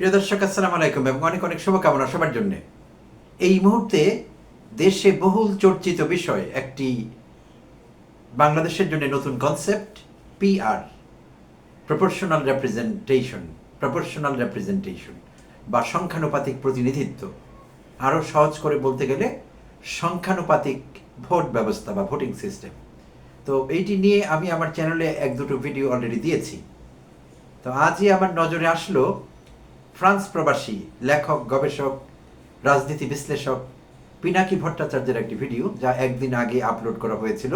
প্রিয় দর্শক, আসসালামু আলাইকুম এবং অনেক অনেক শুভকামনা সবার জন্য। এই মুহূর্তে দেশে বহুল চর্চিত বিষয় একটি বাংলাদেশের জন্য নতুন concept PR proportional representation proportional representation বা সংখ্যানুপাতিক প্রতিনিধিত্ব। আরও সহজ করে বলতে গেলে সংখ্যানুপাতিক ভোট ব্যবস্থা বা ভোটিং সিস্টেম তো এইটি নিয়ে আমি আমার চ্যানেলে এক দুটো ভিডিও অলরেডি দিয়েছি। তো আজই আমার নজরে আসলো ফ্রান্স প্রবাসী, লেখক, গবেষক, রাজনীতি বিশ্লেষক পিনাকি ভট্টাচার্যের একটি ভিডিও যা একদিন আগে আপলোড করা হয়েছিল।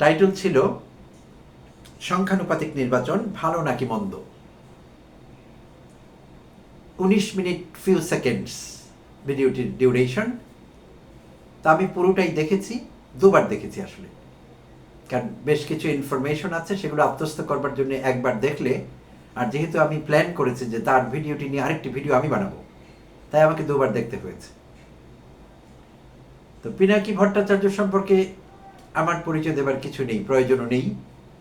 টাইটেল ছিল, সংখ্যানুপাতিক নির্বাচন ভালো নাকি মন্দ? উনিশ মিনিট ফিউ সেকেন্ডস ভিডিওটির ডিউরেশন তা আমি পুরোটাই দেখেছি, দুবার দেখেছি আসলে। কারণ বেশ কিছু ইনফরমেশন আছে, সেগুলো আত্মস্থ করবার জন্য একবার দেখলে আর যেহেতু আমি প্ল্যান করেছি যে তার ভিডিওটি নিয়ে আরেকটি ভিডিও আমি বানাবো, তাই আমাকে দুবার দেখতে হয়েছে। তো পিনাকি ভট্টাচার্য সম্পর্কে আমার পরিচয় দেবার কিছু নেই, প্রয়োজনও নেই।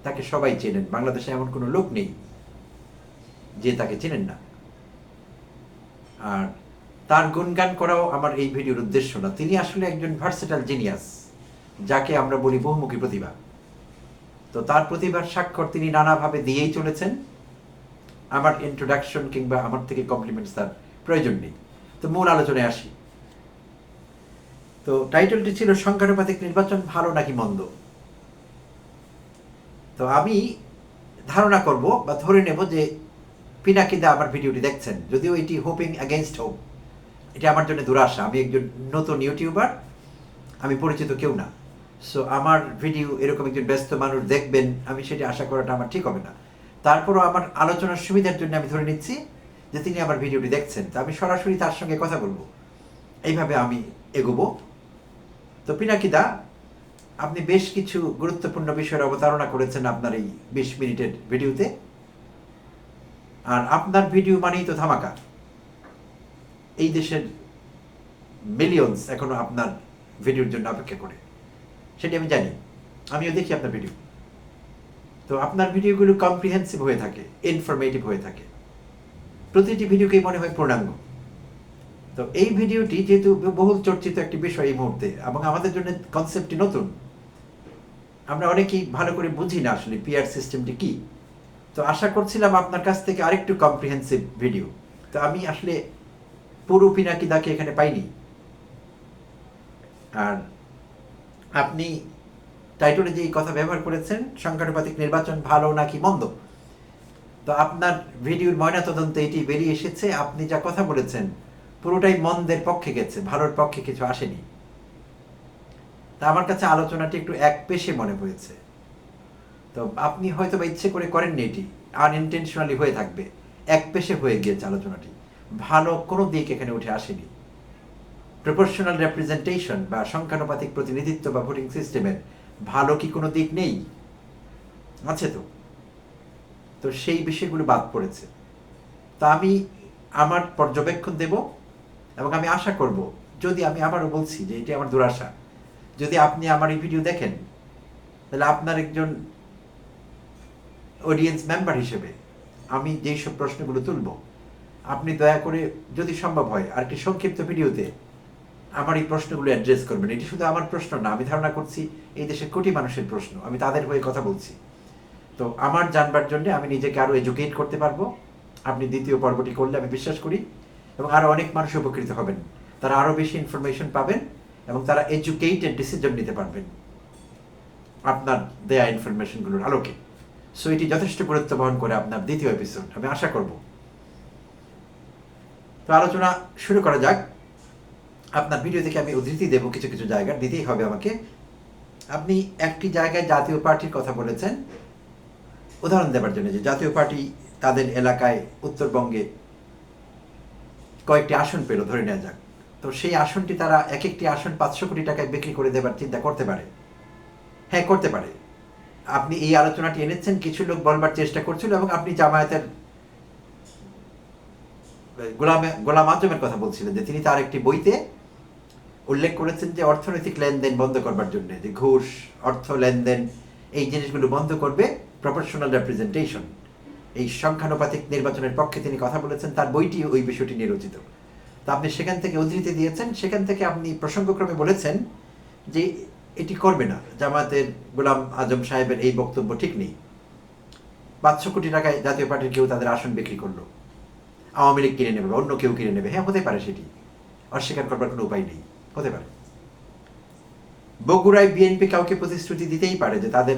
তাকে সবাই চেনেন, বাংলাদেশে এমন কোনো লোক নেই যে তাকে চেনেন না। আর তার গুণগান করাও আমার এই ভিডিওর উদ্দেশ্য না। তিনি আসলে একজন ভার্সেটাল জিনিয়াস যাকে আমরা বলি বহুমুখী প্রতিভা। তো তার প্রতিভার স্বাক্ষর তিনি নানাভাবে দিয়েই চলেছেন। আমার ইন্ট্রোডাকশন কিংবা আমার থেকে কমপ্লিমেন্টস তার প্রয়োজন নেই। তো মূল আলোচনায় আসি। তো টাইটেলটি ছিল সংখ্যানুপাতিক নির্বাচন ভালো নাকি মন্দ? তো আমি ধারণা করব বা ধরে নেব যে পিনাকিদা আমার ভিডিওটি দেখছেন। যদিও এটি হোপিং অ্যাগেনস্ট হোপ এটা আমার জন্য দুরাশা। আমি একজন নতুন ইউটিউবার আমি পরিচিত কেউ না। সো আমার ভিডিও এরকম একজন ব্যস্ত মানুষ দেখবেন, আমি সেটা আশা করাটা আমার ঠিক হবে না। তারপরও আমার আলোচনার সুবিধার জন্য আমি ধরে নিচ্ছি যে তিনি আমার ভিডিওটি দেখছেন। তো আমি সরাসরি তার সঙ্গে কথা বলব। এইভাবে আমি এগোবো। তো পিনাকিদা আপনি বেশ কিছু গুরুত্বপূর্ণ বিষয়ের অবতারণা করেছেন আপনার এই বিশ মিনিটের ভিডিওতে। আর আপনার ভিডিও মানেই তো ধামাকা। এই দেশের মিলিয়নস এখনও আপনার ভিডিওর জন্য অপেক্ষা করে। সেটি আমি জানি। আমিও দেখি আপনার ভিডিও। তো আপনার ভিডিওগুলো কম্প্রিহেন্সিভ হয়ে থাকে ইনফরমেটিভ হয়ে থাকে। প্রতিটি ভিডিওকেই মনে হয় পূর্ণাঙ্গ। তো এই ভিডিওটি যেহেতু বহুল চর্চিত একটি বিষয় এই মুহূর্তে, এবং আমাদের জন্য কনসেপ্টটি নতুন, আমরা অনেকেই ভালো করে বুঝি না আসলে পিআর সিস্টেমটি কি। তো আশা করছিলাম আপনার কাছ থেকে আরেকটু কম্প্রিহেন্সিভ ভিডিও তো আমি আসলে পুরো পিনাকিদাকে এখানে পাইনি। আর আপনি টাইটলে যে এই কথা ব্যবহার করেছেন, সংখ্যানুপাতিক নির্বাচন ভালো নাকি মন্দ? তো আপনার ভিডিওর ময়নাতদন্তে এটি বেরিয়ে এসেছে। আপনি যা কথা বলেছেন, পুরোটাই মন্দের পক্ষে গেছে, ভালোর পক্ষে কিছু আসেনি। তা আমার কাছে আলোচনাটি একটু এক পেশে মনে হয়েছে। তো আপনি হয়তো বা ইচ্ছে করে করেননি এটি আনইনটেনশনালি হয়ে থাকবে, এক পেশে হয়ে গিয়েছে আলোচনাটি। ভালো কোনো দিক এখানে উঠে আসেনি। প্রপোর্শনাল রেপ্রেজেন্টেশন বা সংখ্যানুপাতিক প্রতিনিধিত্ব বা ভোটিং সিস্টেমের ভালো কি কোনো দিক নেই? আছে তো। তো সেই বিষয়গুলো বাদ পড়েছে। তা আমি আমার পর্যবেক্ষণ দেব এবং আমি আশা করব, যদি আমি আবারও বলছি যে এটি আমার দুরাশা, যদি আপনি আমার এই ভিডিও দেখেন, তাহলে আপনার একজন অডিয়েন্স মেম্বার হিসেবে আমি যেই সব প্রশ্নগুলো তুলব, আপনি দয়া করে যদি সম্ভব হয় আর একটি সংক্ষিপ্ত ভিডিওতে আমার এই প্রশ্নগুলো অ্যাড্রেস করবেন। এটি শুধু আমার প্রশ্ন না, আমি ধারণা করছি এই দেশের কোটি মানুষের প্রশ্ন। আমি তাদের হয়ে কথা বলছি। তো আমার জানবার জন্য আমি নিজেকে আরও এডুকেট করতে পারব। আপনি দ্বিতীয় পর্বটি করলে আমি বিশ্বাস করি। এবং আরও অনেক মানুষ উপকৃত হবেন। তারা আরও বেশি ইনফরমেশন পাবেন এবং তারা এডুকেটেড ডিসিশন নিতে পারবেন। আপনার দেয়া ইনফরমেশনগুলোর আলোকে। সো এটি যথেষ্ট গুরুত্ব বহন করে আপনার দ্বিতীয় এপিসোড আমি আশা করব। তো আলোচনা শুরু করা যাক। আপনার ভিডিও থেকে আমি উদ্ধৃতি দেব, কিছু কিছু জায়গার, দিতেই হবে আমাকে। আপনি একটি জায়গায় জাতীয় পার্টির কথা বলেছেন। উদাহরণ দেওয়ার জন্য যে জাতীয় পার্টি তাদের এলাকায় উত্তরবঙ্গে কয়েকটি আসন পেল, ধরে নেওয়া যাক। তো সেই আসনটি তারা এক একটি আসন পাঁচশো কোটি টাকায় বিক্রি করে দেবার চিন্তা করতে পারে। হ্যাঁ করতে পারে। আপনি এই আলোচনাটি এনেছেন, কিছু লোক বলবার চেষ্টা করছিল এবং আপনি জামায়াতের গোলাম গোলাম আজমের কথা বলছিলেন যে তিনি তার একটি বইতে উল্লেখ করেছেন যে অর্থনৈতিক লেনদেন বন্ধ করবার জন্য, যে ঘুষ, অর্থ লেনদেন, এই জিনিসগুলো বন্ধ করবে প্রপোর্শনাল রেপ্রেজেন্টেশন এই সংখ্যানুপাতিক নির্বাচনের পক্ষে তিনি কথা বলেছেন, তার বইটি ওই বিষয়টি নিয়ে রচিত। তা আপনি সেখান থেকে উদ্ধৃতি দিয়েছেন, সেখান থেকে আপনি প্রসঙ্গক্রমে বলেছেন যে এটি করবে না। জামায়াতের গোলাম আজম সাহেবের এই বক্তব্য ঠিক নেই। পাঁচশো কোটি টাকায় জাতীয় পার্টির কেউ তাদের আসন বিক্রি করল। আওয়ামী লীগ কিনে নেবে অন্য কেউ কিনে নেবে। হ্যাঁ হতে পারে সেটি। অস্বীকার করবার কোনো উপায় নেই। হতে পারে। বগুড়ায় বিএনপি কাউকে প্রতিশ্রুতি দিতেই পারে যে তাদের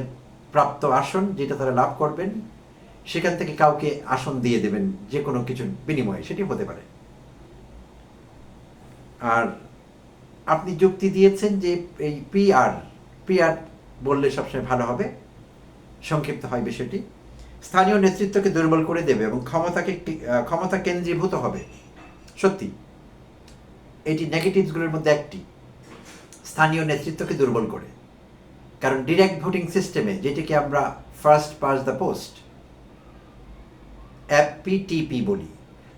প্রাপ্ত আসন যেটা তারা লাভ করবেন, সেখান থেকে কাউকে আসন দিয়ে দেবেন যে কোনো কিছু বিনিময়ে, সেটি হতে পারে। আর আপনি যুক্তি দিয়েছেন যে এই পিআর পিআর বললে সবসময় ভালো হবে, সংক্ষিপ্ত হয় বিষয়টি। স্থানীয় নেতৃত্বকে দুর্বল করে দেবে এবং ক্ষমতাকে ক্ষমতা কেন্দ্রীভূত হবে। সত্যি। এটি নেগেটিভসগুলোর মধ্যে একটি। স্থানীয় নেতৃত্বকে দুর্বল করে। কারণ ডিরেক্ট ভোটিং সিস্টেমে যেটিকে আমরা first past the post FPTP বলি,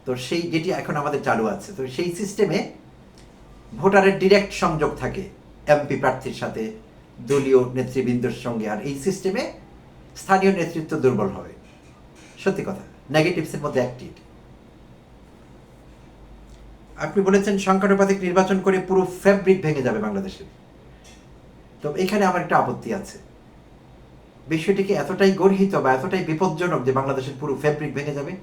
তো সেই যেটি এখন আমাদের চালু আছে, তো সেই সিস্টেমে ভোটারের ডিরেক্ট সংযোগ থাকে এমপি প্রার্থীর সাথে, দলীয় নেতৃবৃন্দর সঙ্গে, আর এই সিস্টেমে স্থানীয় নেতৃত্ব দুর্বল হবে সত্যি কথা নেগেটিভসের মধ্যে একটি। আপনি বলেছেন সংখ্যানুপাতিক নির্বাচন করে পুরো ফ্যাব্রিক ভেঙে যাবে বাংলাদেশের তো এখানে আমার একটা আপত্তি আছে। বিষয়টিকে এতটাই গর্হিত বা এতটাই বিপজ্জনক যে বাংলাদেশের পুরো ফ্যাব্রিক ভেঙে যাবে?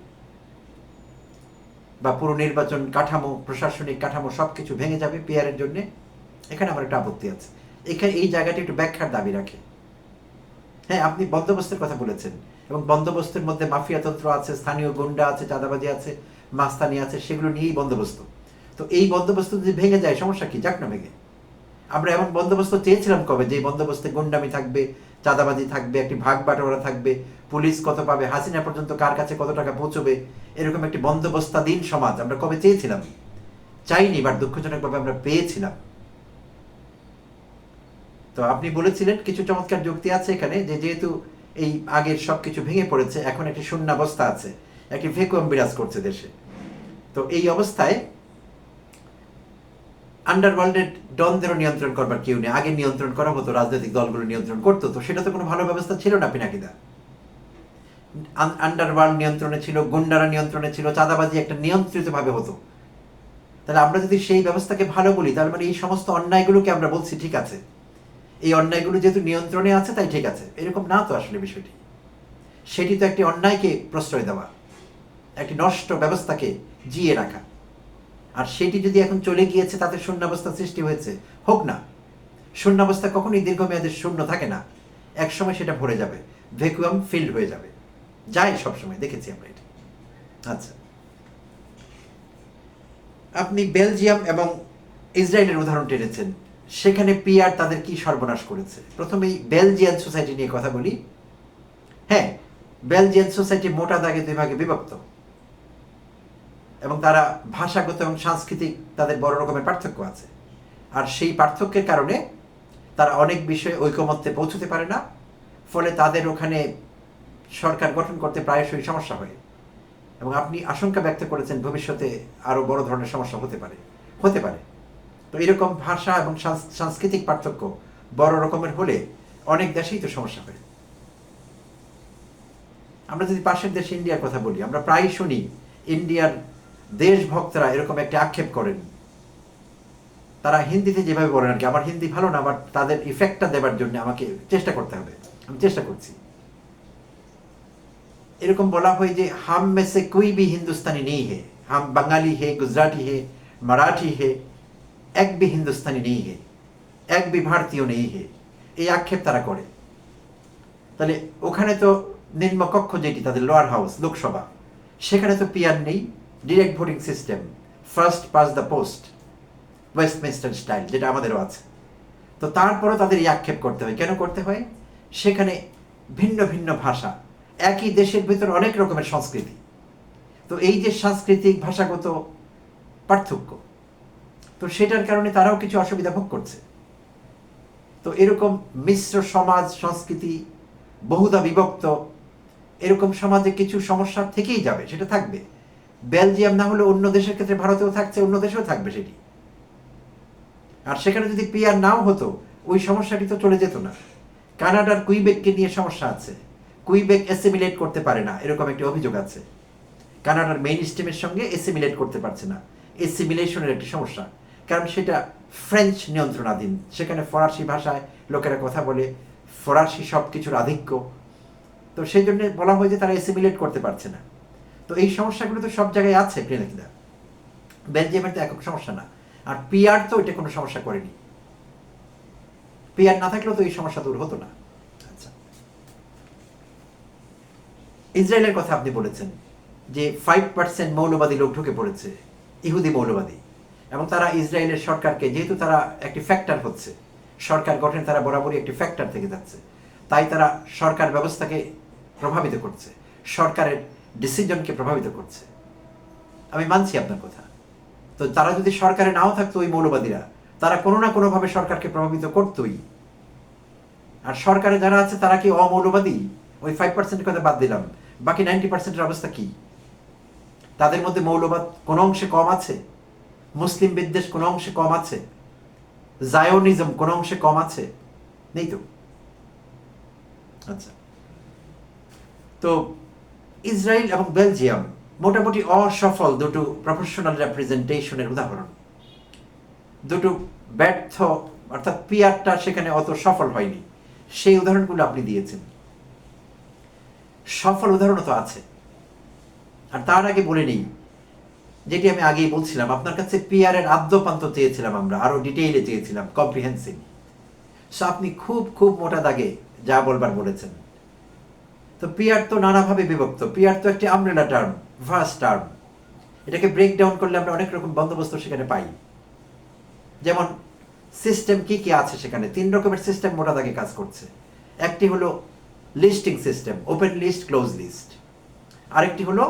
বা পুরো নির্বাচন কাঠামো, প্রশাসনিক কাঠামো সব কিছু ভেঙে যাবে পিয়ারের জন্য? এখানে আমার একটা আপত্তি আছে। এখানে এই জায়গাটি একটু ব্যাখ্যার দাবি রাখে। হ্যাঁ আপনি বন্দোবস্তের কথা বলেছেন এবং বন্দোবস্তের মধ্যে মাফিয়াতন্ত্র আছে, স্থানীয় গুন্ডা আছে, চাঁদাবাজি আছে, মাস্তানি আছে, সেগুলো নিয়েই বন্দোবস্ত। তো এই বন্দোবস্ত যদি ভেঙে যায়, সমস্যা কি? যাক না ভেঙে। আমরা এমন বন্দোবস্ত চেয়েছিলাম কবে? যে বন্দোবস্তে গুন্ডামি থাকবে, চাঁদাবাজি থাকবে, একটি ভাগ বাটোয়ারা থাকবে, পুলিশ কত পাবে, হাসিনা পর্যন্ত কার কাছে কত টাকা পৌঁছবে, এরকম একটি বন্দোবস্তাধীন সমাজ আমরা কবে চেয়েছিলাম? চাইনি বাট দুঃখজনকভাবে আমরা পেয়েছিলাম। তো আপনি বলেছিলেন, কিছু চমৎকার যুক্তি আছে এখানে, যে যেহেতু এই আগের সব কিছু ভেঙে পড়েছে, এখন একটি শূন্যাবস্থা আছে, একটি ভেকুয়াম বিরাজ করছে দেশে। তো এই অবস্থায় আন্ডারওয়ার্ল্ডের ডনদেরও নিয়ন্ত্রণ করবার কেউ নেই। আগে নিয়ন্ত্রণ করা হতো, রাজনৈতিক দলগুলো নিয়ন্ত্রণ করতো তো, সেটা তো কোনো ভালো ব্যবস্থা ছিল না পিনাকিদা আন্ডারওয়ার্ল্ড নিয়ন্ত্রণে ছিল, গুন্ডারা নিয়ন্ত্রণে ছিল, চাঁদাবাজি একটা নিয়ন্ত্রিতভাবে হতো। তাহলে আমরা যদি সেই ব্যবস্থাকে ভালো বলি, তাহলে মানে এই সমস্ত অন্যায়গুলোকে আমরা বলছি, ঠিক আছে। এই অন্যায়গুলো যেহেতু নিয়ন্ত্রণে আছে, তাই ঠিক আছে। এরকম না তো আসলে বিষয়টি। সেটি তো একটি অন্যায়কে প্রশ্রয় দেওয়া, একটি নষ্ট ব্যবস্থাকে জিয়ে রাখা। আর সেটি যদি এখন চলে গিয়েছে, তাতে শূন্যাবস্থা সৃষ্টি হয়েছে। হোক না। শূন্যাবস্থা কখনোই দীর্ঘমেয়াদের শূন্য থাকে না। এক সময় সেটা ভরে যাবে। ভ্যাকুয়াম ফিল্ড হয়ে যাবে। যায় সবসময়। দেখেছি আমরা এটা। আচ্ছা। আপনি বেলজিয়াম এবং ইসরায়েলের উদাহরণ টেনেছেন। সেখানে পিআর তাদের কি সর্বনাশ করেছে? প্রথমেই বেলজিয়ান সোসাইটি নিয়ে কথা বলি। হ্যাঁ বেলজিয়ান সোসাইটি মোটা দাগে দুই ভাগে বিভক্ত। এবং তারা ভাষাগত এবং সাংস্কৃতিক তাদের বড় রকমের পার্থক্য আছে। আর সেই পার্থক্যের কারণে তারা অনেক বিষয়ে ঐকমত্যে পৌঁছতে পারে না, ফলে তাদের ওখানে সরকার গঠন করতে প্রায়শই সমস্যা হয়। এবং আপনি আশঙ্কা ব্যক্ত করেছেন ভবিষ্যতে আরও বড় ধরনের সমস্যা হতে পারে হতে পারে। তো এরকম ভাষা এবং সাংস- সাংস্কৃতিক পার্থক্য বড় রকমের হলে অনেক দেশেই তো সমস্যা হয়। আমরা যদি পাশের দেশ ইন্ডিয়ার কথা বলি, আমরা প্রায় শুনি, ইন্ডিয়ার দেশভক্তরা এরকম একটা আক্ষেপ করেন। তারা হিন্দিতে যেভাবে বলেন আর কি, আমার হিন্দি ভালো না বাট তাদের ইফেক্টটা দেবার জন্য আমাকে চেষ্টা করতে হবে। আমি চেষ্টা করছি। এরকম বলা হয় যে, হাম মে সে কোই ভি হিন্দুস্তানি নেই হে, হাম বাঙালি হে, গুজরাটি হে, মারাঠি হে, এক বি হিন্দুস্তানি নেই হে, এক বি ভারতীয় নেই হে। এই আক্ষেপ তারা করে। তাহলে ওখানে তো নিম্নকক্ষ যেটি, তাদের লোয়ার হাউস লোকসভা, সেখানে তো পিয়ার নেই। Direct voting system first past the post Westminster style যেটা আমাদেরও আছে। তো তারপরও তাদের এই আক্ষেপ করতে হয়। কেন করতে হয়? সেখানে ভিন্ন ভিন্ন ভাষা। একই দেশের ভিতর অনেক রকমের সংস্কৃতি। তো এই যে সাংস্কৃতিক ভাষাগত পার্থক্য, তো সেটার কারণে তারাও কিছু অসুবিধা ভোগ করছে। তো এরকম মিশ্র সমাজ, সংস্কৃতি, বহুদা বিভক্ত, এরকম সমাজে কিছু সমস্যা থেকেই যাবে, সেটা থাকবে। বেলজিয়াম না হলে অন্য দেশের ক্ষেত্রে ভারতেও থাকছে, অন্য দেশেও থাকবে সেটি। আর সেখানে যদি পিয়ার নাও হতো, ওই সমস্যাটি তো চলে যেত না। কানাডার কুইবেককে নিয়ে সমস্যা আছে। কুইবেক এসিমিলেট করতে পারে না, এরকম একটি অভিযোগ আছে। কানাডার মেইন স্ট্রিমের সঙ্গে এসিমিলেট করতে পারছে না। এসিমিলেশনের একটি সমস্যা। কারণ সেটা ফ্রেঞ্চ নিয়ন্ত্রণাধীন। সেখানে ফরাসি ভাষায় লোকেরা কথা বলে, ফরাসি সব কিছুর আধিক্য। তো সেই জন্য বলা হয় যে তারা এসিমিলেট করতে পারছে না। তো এই সমস্যাগুলো তো সব জায়গায় আছে প্রিয়নাথিদা বেলজিয়ামের তো একক সমস্যা না। আর পিআর তো এটা কোনো সমস্যা করেনি। পিআর না থাকলেও তো এই সমস্যা দূর হতো না। আচ্ছা। ইসরায়েলের কথা আপনি বলেছেন যে ফাইভ পার্সেন্ট মৌলবাদী লোক ঢুকে পড়েছে ইহুদি মৌলবাদী। এবং তারা ইসরায়েলের সরকারকে যেহেতু তারা একটি ফ্যাক্টর হচ্ছে সরকার গঠনে তারা বরাবরই একটি ফ্যাক্টর থেকে যাচ্ছে তাই তারা সরকার ব্যবস্থাকে প্রভাবিত করছে। সরকারের ডিসিশনকে প্রভাবিত করছে। আমি মানছি আপনার কথা। তো তারা যদি সরকারে নাও থাকতো ওই মৌলবাদীরা, তারা কোনো না কোনোভাবে সরকারকে প্রভাবিত করতোই। আর সরকারে যারা আছে, তারা কি অমৌলবাদী? ওই ফাইভ পার্সেন্ট কথা বাদ দিলাম। বাকি নাইনটি পার্সেন্টের অবস্থা কি? তাদের মধ্যে মৌলবাদ কোনো অংশে কম আছে? মুসলিম বিদ্বেষ কোনো অংশে কম আছে? জায়োনিজম কোনো অংশে কম আছে? নেই তো? আচ্ছা। তো ইসরায়েল এবং বেলজিয়াম মোটামুটি অসফল দুটো প্রফেশনাল রেপ্রেজেন্টেশনের উদাহরণ। দুটো ব্যর্থ, অর্থাৎ পিয়ারটা সেখানে অত সফল হয়নি। সেই উদাহরণগুলো আপনি দিয়েছেন। সফল উদাহরণও তো আছে। আর তার আগে বলে নিই, যেটি আমি আগেই বলছিলাম, আপনার কাছে পিয়ারের আদ্যপান্ত চেয়েছিলাম আমরা আরও ডিটেইলে চেয়েছিলাম কম্প্রিহেন্সিভ সো আপনি খুব খুব মোটা দাগে যা বলবার বলেছেন। তো পিয়ার তো নানাভাবে বিভক্ত। পিয়ার তো একটি আমরেলা টার্ম ভার্স টার্ম এটাকে ব্রেক ডাউন করলে আমরা অনেক রকম বন্দোবস্ত সেখানে পাই। যেমন সিস্টেম কি কি আছে সেখানে? তিন রকমের সিস্টেম মোটা দাগে কাজ করছে। একটি হলো listing system open list close list আরেকটি হলো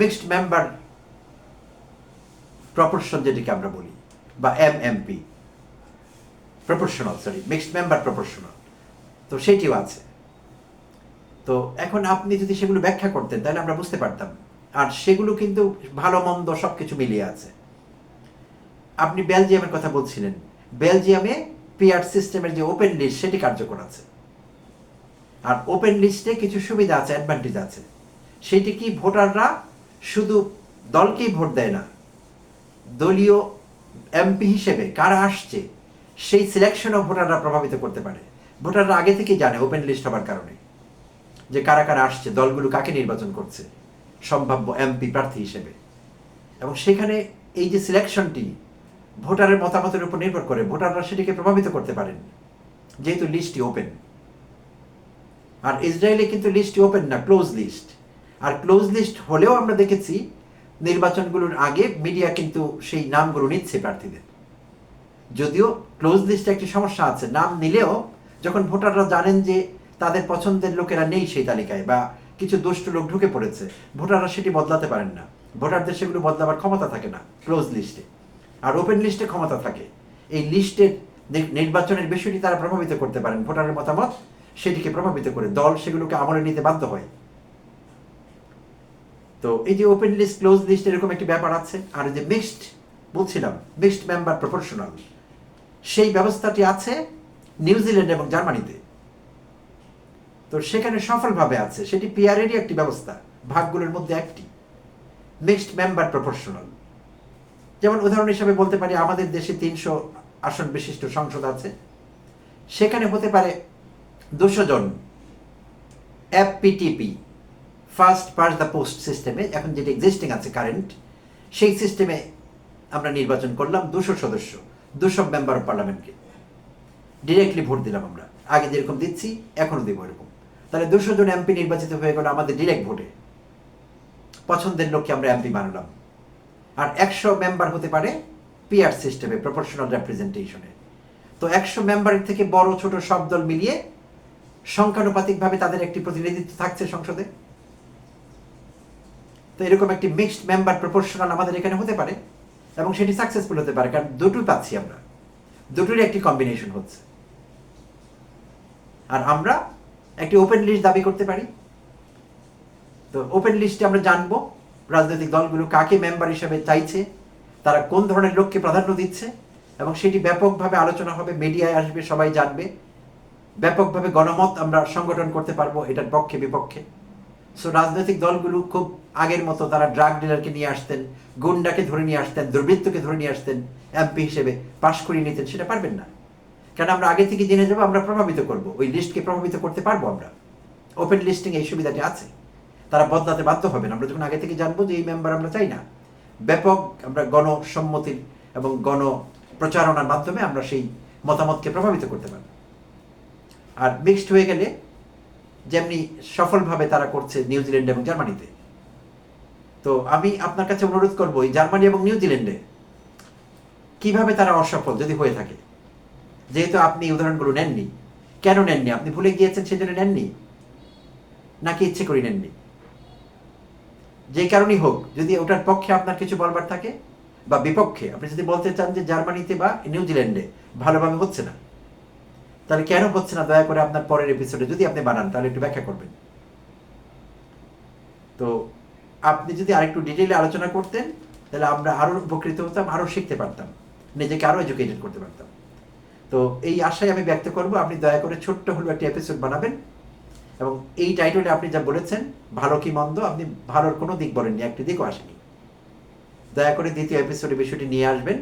মিক্সড মেম্বার প্রপোর্শন যেটিকে আমরা বলি, বা M M MP proportional sorry mixed member proportional তো সেটিও আছে। তো এখন আপনি যদি সেগুলো ব্যাখ্যা করতেন, তাহলে আমরা বুঝতে পারতাম। আর সেগুলো কিন্তু ভালো, মন্দ সব কিছু মিলিয়ে আছে। আপনি বেলজিয়ামের কথা বলছিলেন। বেলজিয়ামে পিআর সিস্টেমের যে ওপেন লিস্ট, সেটি কার্যকর আছে। আর ওপেন লিস্টে কিছু সুবিধা আছে, অ্যাডভান্টেজ আছে। সেটি কি ভোটাররা শুধু দলকেই ভোট দেয় না, দলীয় এমপি হিসেবে কারা আসছে, সেই সিলেকশনও ভোটাররা প্রভাবিত করতে পারে। ভোটাররা আগে থেকেই জানে, ওপেন লিস্ট হবার কারণে। যে কারা কারা আসছে, দলগুলো কাকে নির্বাচন করছে, সম্ভাব্য এমপি প্রার্থী হিসেবে। এবং সেখানে এই যে সিলেকশনটি ভোটারের মতামতের উপর নির্ভর করে, ভোটাররা সেটিকে প্রভাবিত করতে পারেন। যেহেতু লিস্টটি ওপেন আর ইসরায়েলে কিন্তু লিস্টটি ওপেন না ক্লোজ লিস্ট আর ক্লোজ লিস্ট হলেও আমরা দেখেছি, নির্বাচনগুলোর আগে মিডিয়া কিন্তু সেই নামগুলো নিচ্ছে প্রার্থীদের। যদিও ক্লোজ লিস্টে একটি সমস্যা আছে, নাম নিলেও যখন ভোটাররা জানেন যে তাদের পছন্দের লোকেরা নেই সেই তালিকায়, বা কিছু দুষ্ট লোক ঢুকে পড়েছে। ভোটাররা সেটি বদলাতে পারেন না। ভোটারদের সেগুলো বদলাবার ক্ষমতা থাকে না, ক্লোজ লিস্টে। আর ওপেন লিস্টে ক্ষমতা থাকে। এই লিস্টের নির্বাচনের বিষয়টি তারা প্রভাবিত করতে পারেন। ভোটারের মতামত সেটিকে প্রভাবিত করে দল সেগুলোকে আমলে নিতে বাধ্য হয়। তো এই যে ওপেন লিস্ট, ক্লোজ লিস্ট এরকম একটি ব্যাপার আছে। আর যে মিক্সড, বলছিলাম, মিক্সড মেম্বার প্রপোর্শনাল। সেই ব্যবস্থাটি আছে নিউজিল্যান্ড এবং জার্মানিতে। তো সেখানে সফলভাবে আছে। সেটি পিয়ারেরই একটি ব্যবস্থা, ভাগগুলোর মধ্যে একটি। মিক্সড মেম্বার প্রপোর্শনাল যেমন উদাহরণ হিসাবে বলতে পারি, আমাদের দেশে তিনশো আসন বিশিষ্ট সংসদ আছে। সেখানে হতে পারে দুশো জন FPTP first past the post সিস্টেমে এখন যেটি এক্সিস্টিং আছে কারেন্ট সেই সিস্টেমে আমরা নির্বাচন করলাম দুশো সদস্য, দুশো মেম্বার অফ পার্লামেন্টকে ডিরেক্টলি ভোট দিলাম আমরা। আগে যেরকম দিচ্ছি, এখনও দেবো এরকম। তাহলে দুশো জন এমপি নির্বাচিত হয়ে গেল আমাদের ডিরেক্ট ভোটে পছন্দের লোককে আমরা এমপি বানালাম। আর একশো মেম্বার হতে পারে পিআর সিস্টেমে প্রপোর্শনাল রেপ্রেজেন্টেশনে তো একশো মেম্বারের থেকে বড় ছোট সব দল মিলিয়ে সংখ্যানুপাতিকভাবে তাদের একটি প্রতিনিধিত্ব থাকছে সংসদে। তো এরকম একটি মিক্সড মেম্বার প্রপোর্শনাল আমাদের এখানে হতে পারে এবং সেটি সাকসেসফুল হতে পারে, কারণ দুটোই পাচ্ছি আমরা। দুটোরই একটি কম্বিনেশন হচ্ছে। আর আমরা একটি ওপেন লিস্ট দাবি করতে পারি? তো ওপেন লিস্টে আমরা জানব রাজনৈতিক দলগুলো কাকে মেম্বার হিসেবে চাইছে, তারা কোন ধরনের লোককে প্রাধান্য দিচ্ছে, এবং সেটি ব্যাপকভাবে আলোচনা হবে মিডিয়ায় আসবে, সবাই জানবে। ব্যাপকভাবে গণমত আমরা সংগঠন করতে পারব, এটার পক্ষে বিপক্ষে। সো রাজনৈতিক দলগুলো খুব আগের মতো তারা ড্রাগ ডিলারকে নিয়ে আসতেন, গুন্ডাকে ধরে নিয়ে আসতেন, দুর্বৃত্তকে ধরে নিয়ে আসতেন এমপি হিসেবে পাশ করিয়ে নিতেন, সেটা পারবেন না। কারণ আমরা আগে থেকে জেনে যাব, আমরা প্রভাবিত করব? ওই লিস্টকে প্রভাবিত করতে পারব আমরা? ওপেন লিস্টিং এই সুবিধাটি আছে। তারা বদলাতে বাধ্য হবেন। আমরা যখন আগে থেকে জানব যে এই মেম্বার আমরা চাই না, ব্যাপক আমরা গণসম্মতির এবং গণ প্রচারণার মাধ্যমে আমরা সেই মতামতকে প্রভাবিত করতে পারব। আর মিক্সড হয়ে গেলে যেমনি সফলভাবে তারা করছে নিউজিল্যান্ড এবং জার্মানিতে তো আমি আপনার কাছে অনুরোধ করব জার্মানি এবং নিউজিল্যান্ডে কীভাবে তারা অসফল যদি হয়ে থাকে? যেহেতু আপনি উদাহরণগুলো নেননি। কেন নেননি? আপনি ভুলে গিয়েছেন, সেজন্য নেননি? নাকি ইচ্ছে করে নেননি? যে কারণেই হোক, যদি ওটার পক্ষে আপনার কিছু বলবার থাকে, বা বিপক্ষে, আপনি যদি বলতে চান যে জার্মানিতে বা নিউজিল্যান্ডে ভালোভাবে হচ্ছে না। তাহলে কেন হচ্ছে না? দয়া করে আপনার পরের এপিসোডে যদি আপনি বানান, তাহলে একটু ব্যাখ্যা করবেন। তো আপনি যদি আরেকটু ডিটেইলে আলোচনা করতেন, তাহলে আমরা আরও উপকৃত হতাম, আরও শিখতে পারতাম, নিজেকে আরও এডুকেটেড করতে পারতাম। তো এই আশায় আমি ব্যক্ত করব। আপনি দয়া করে ছোট্ট হলেও একটা এপিসোড বানাবেন। এবং এই টাইটেলে আপনি যা বলেছেন, ভালো কি মন্দ, আপনি ভালোর কোনো দিক বলেননি, একটি দিকও আসেনি। দয়া করে দ্বিতীয় এপিসোডে বিষয়টি নিয়ে আসবেন,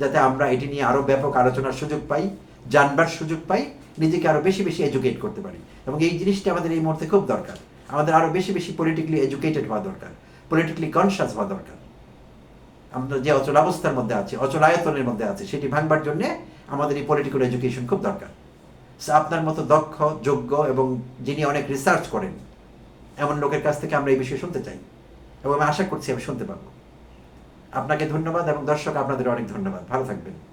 যাতে আমরা এটি নিয়ে আরও ব্যাপক আলোচনার সুযোগ পাই, জানবার সুযোগ পাই, নিজেকে আরও বেশি বেশি এডুকেট করতে পারি। এবং এই জিনিসটা আমাদের এই মুহূর্তে খুব দরকার। আমাদের আরও বেশি বেশি পলিটিক্যালি এডুকেটেড হওয়া দরকার পলিটিক্যালি কনসিয়াস হওয়া দরকার। আমরা যে অচলাবস্থার মধ্যে আছি অচলায়তনের মধ্যে আছে, সেটি ভাঙবার জন্য আমাদের এই পলিটিক্যাল এডুকেশন খুব দরকার। আপনার মতো দক্ষ, যোগ্য এবং যিনি অনেক রিসার্চ করেন, এমন লোকের কাছ থেকে আমরা এই বিষয়ে শুনতে চাই। এবং আমি আশা করছি আমি শুনতে পাবো আপনাকে ধন্যবাদ এবং দর্শক, আপনাদের অনেক ধন্যবাদ। ভালো থাকবেন।